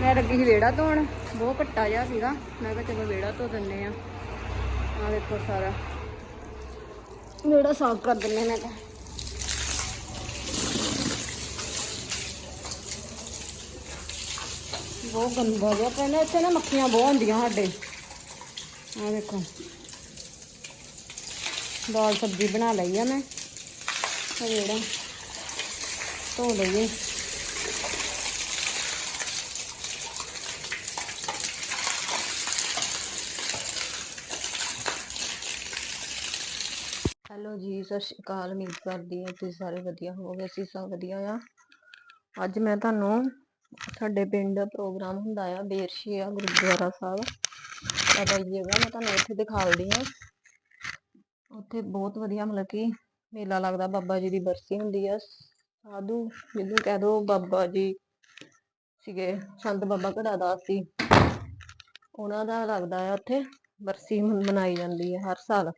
ਮੈਂ ਲੱਗੀ ਸੀ ਵਿਹੜਾ ਧੋਣ, ਬਹੁਤ ਘੱਟਾ ਜਿਹਾ ਸੀਗਾ। ਮੈਂ ਕਿਹਾ ਚਲੋ ਵਿਹੜਾ ਧੋ ਦਿੰਨੇ ਆ ਆ ਦੇਖੋ ਸਾਰਾ। ਵਿਹੜਾ ਸਾਫ਼ ਕਰ ਦਿੰਨੇ ਮੈਂ ਤਾਂ। ਬਹੁਤ ਗੰਦਾ ਜਿਹਾ ਪੈਣਾ ਇੱਥੇ ਨਾ ਮੱਖੀਆਂ ਬਹੁਤ ਹੁੰਦੀਆਂ ਸਾਡੇ। ਆ ਦੇਖੋ। ਦਾਲ ਸਬਜ਼ੀ ਬਣਾ ਲਈ ਆ ਮੈਂ। ਆ ਧੋ ਲਈਏ। ਹੈਲੋ ਜੀ, ਸਤਿ ਸ਼੍ਰੀ ਅਕਾਲ, ਉਮੀਦ ਕਰਦੀ ਹਾਂ ਤੁਸੀਂ ਸਾਰੇ ਵਧੀਆ ਹੋਵੋਗੇ, ਅਸੀਂ ਸਭ ਵਧੀਆ ਆ ਅੱਜ ਮੈਂ ਤੁਹਾਨੂੰ ਸਾਡੇ ਪਿੰਡ ਪ੍ਰੋਗਰਾਮ ਹੁੰਦਾ ਆ, ਬੇਰਸ਼ੀਆ ਗੁਰਦੁਆਰਾ ਸਾਹਿਬ। ਬਾਬਾ ਜੀ ਜਗ੍ਹਾ ਮੈਂ ਤੁਹਾਨੂੰ ਇੱਥੇ ਦਿਖਾਲਦੀ ਹਾਂ। ਉੱਥੇ ਬਹੁਤ ਵਧੀਆ ਮਤਲਬ ਕਿ ਮੇਲਾ ਲੱਗਦਾ, ਬਾਬਾ ਜੀ ਦੀ ਬਰਸੀ ਹੁੰਦੀ ਆ। ਸਾਧੂ ਜਿਹਨੂੰ ਕਹਿ ਦੋ ਬਾਬਾ ਜੀ ਸੀਗੇ, ਸੰਤ ਬਾਬਾ ਘੜਾ ਦਾਸ ਸੀ ਉਹਨਾਂ ਦਾ ਲੱਗਦਾ ਆ ਉੱਥੇ ਬਰਸੀ ਮਨਾਈ ਜਾਂਦੀ ਹੈ ਹਰ ਸਾਲ।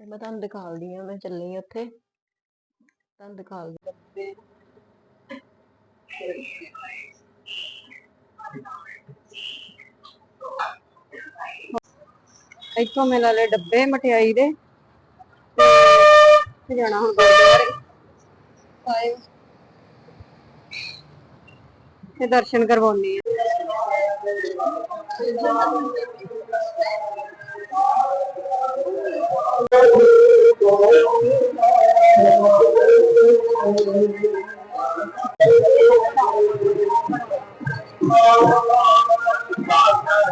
ਤੇ ਮੈਂ ਤੁਹਾਨੂੰ ਦਿਖਾਲਦੀ ਆ ਮੈਂ ਚੱਲੀ ਆ ਉੱਥੇ। ਤੁਹਾਨੂੰ ਦਿਖਾਲਦੀ ਆ ਇੱਥੋਂ ਮੈਂ ਲੈ ਡੱਬੇ ਮਠਿਆਈ ਦੇ। ਤੇ ਜਾਣਾ ਹੁਣ ਗੁਰਦੁਆਰੇ। ਸਾਹਿਬ ਤੇ ਦਰਸ਼ਨ ਕਰਵਾਉਣੀ ਆ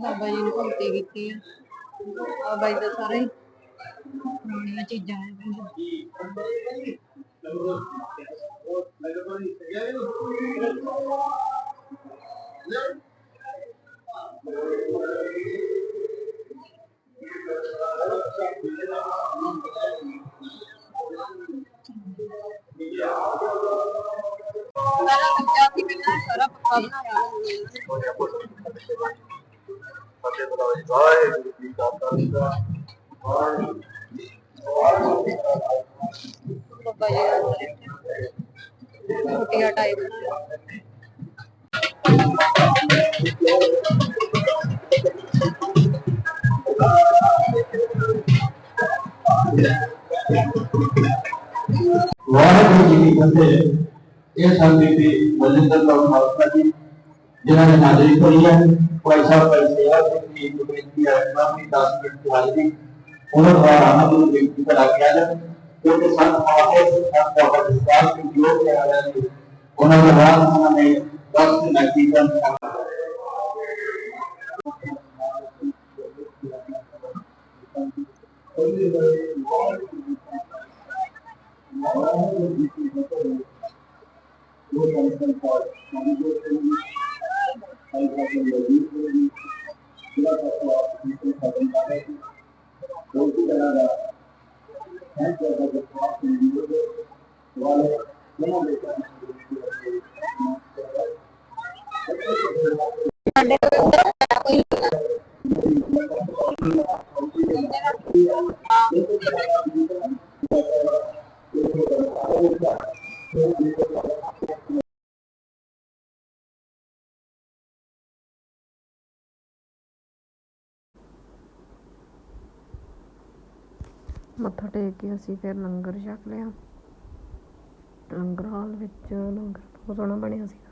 ਬਾਬਾ ਜੀ ਨੇ ਭਗਤੀ ਕੀਤੀ ਆ। ਬਾਬਾ ਜੀ ਦਾ ਸਾਰਾ ਹੀ ਪੁਰਾਣੀਆਂ ਚੀਜ਼ਾਂ ਆ ਸਾਰਾ ਕੱਚਾ ਸੀ ਪਹਿਲਾਂ ਸਾਰਾ ਪੱਕਾ ਬਣਾਇਆ ਹੋਇਆ ਫਤਿਹ ਬੁਲਾਓ ਜੀ ਵਾਹਿਗੁਰੂ ਜੀ ਕਾ ਖਾਲਸਾ ਵਾਹਿਗੁਰੂ ਜੀ ਕੀ ਫਤਿਹ। ਬਾਬਾ ਜਿਨ੍ਹਾਂ ਨੇ ਹਾਜ਼ਰੀ ਭਰੀ ਹੈ। ਭਾਈ ਸਾਹਿਬ, ਭਾਈ ਸੇਵਾ ਸਿੰਘ ਜੀ ਨੂੰ ਹੈ ਕਾਫੀ 10 ਮਿੰਟ ਦੀ ਹਾਜ਼ਰੀ ਉਹਨਾਂ ਦੁਆਰਾ ਆਪ ਨੂੰ ਬੇਨਤੀ ਕਰਾ ਗਿਆ ਹੈ ਕਿਉਂਕਿ ਸੰਤ ਆਪੇ ਸੰਤ ਬਾਬਾ ਜਸਪਾਲ ਸਿੰਘ ਜੋ ਕੇ ਆ ਰਹੇ ਨੇ ਉਹਨਾਂ ਦੇ ਬਾਅਦ ਉਹਨਾਂ ਨੇ 10 ਦਿਨ ਕੀਰਤਨ ਕਰਨਾ ਮੱਥਾ ਟੇਕ ਕੇ ਅਸੀਂ ਫਿਰ ਲੰਗਰ ਛਕ ਲਿਆ। ਲੰਗਰ ਹਾਲ ਵਿੱਚ ਲੰਗਰ ਬਹੁਤ ਸੋਹਣਾ ਬਣਿਆ ਸੀਗਾ।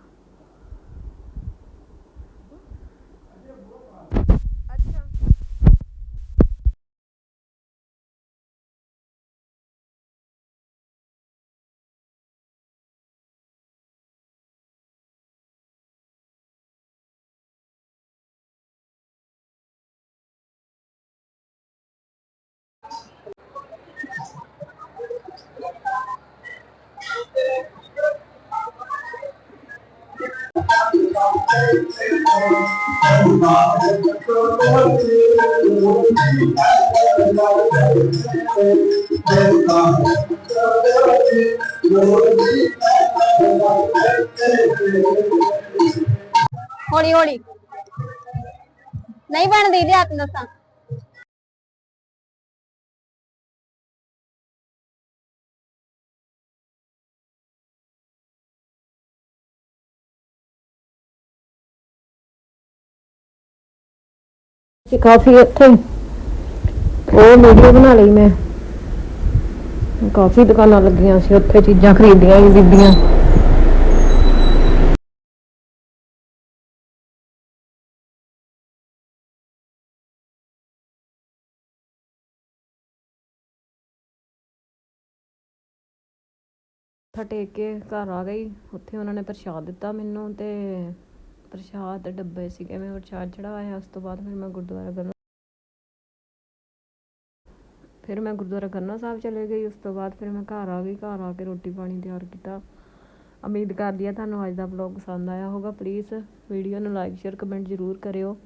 ਹੌਲੀ ਹੌਲੀ ਨਹੀਂ ਬਣਦੀ ਲਿਆ ਤੈਨੂੰ ਦੱਸਾਂ ਕਿ ਕਾਫੀ ਉੱਥੇ ਉਹ ਵੀਡੀਓ ਬਣਾ ਲਈ ਮੈਂ। ਕਾਫੀ ਦੁਕਾਨਾਂ ਲੱਗੀਆਂ ਸੀ, ਉੱਥੇ ਚੀਜ਼ਾਂ ਖਰੀਦੀਆਂ ਸੀ, ਬੀਬੀਆਂ। ਮੱਥਾ ਟੇਕ ਕੇ ਘਰ ਆ ਗਈ। ਉੱਥੇ ਉਹਨਾਂ ਨੇ ਪ੍ਰਸ਼ਾਦ ਦਿੱਤਾ ਮੈਨੂੰ ਤੇ ਪ੍ਰਸ਼ਾਦ ਡੱਬੇ ਸੀਗੇ ਮੈਂ ਪ੍ਰਸ਼ਾਦ ਚੜਾਇਆ ਉਸ ਤੋਂ ਬਾਅਦ ਫਿਰ ਮੈਂ ਗੁਰਦੁਆਰਾ ਗਰਨਾ ਫਿਰ ਮੈਂ ਗੁਰਦੁਆਰਾ ਕਰਨਾ ਸਾਹਿਬ ਚਲੇ ਗਈ, ਉਸ ਤੋਂ ਬਾਅਦ ਫਿਰ ਮੈਂ ਘਰ ਆ ਗਈ, ਘਰ ਆ ਕੇ ਰੋਟੀ ਪਾਣੀ ਤਿਆਰ ਕੀਤਾ। ਉਮੀਦ ਕਰਦੀ ਆ ਤੁਹਾਨੂੰ ਅੱਜ ਦਾ ਵਲੌਗ ਪਸੰਦ ਆਇਆ ਹੋਗਾ ਪਲੀਜ਼ ਵੀਡੀਓ ਨੂੰ ਲਾਈਕ ਸ਼ੇਅਰ ਕਮੈਂਟ ਜ਼ਰੂਰ ਕਰਿਓ।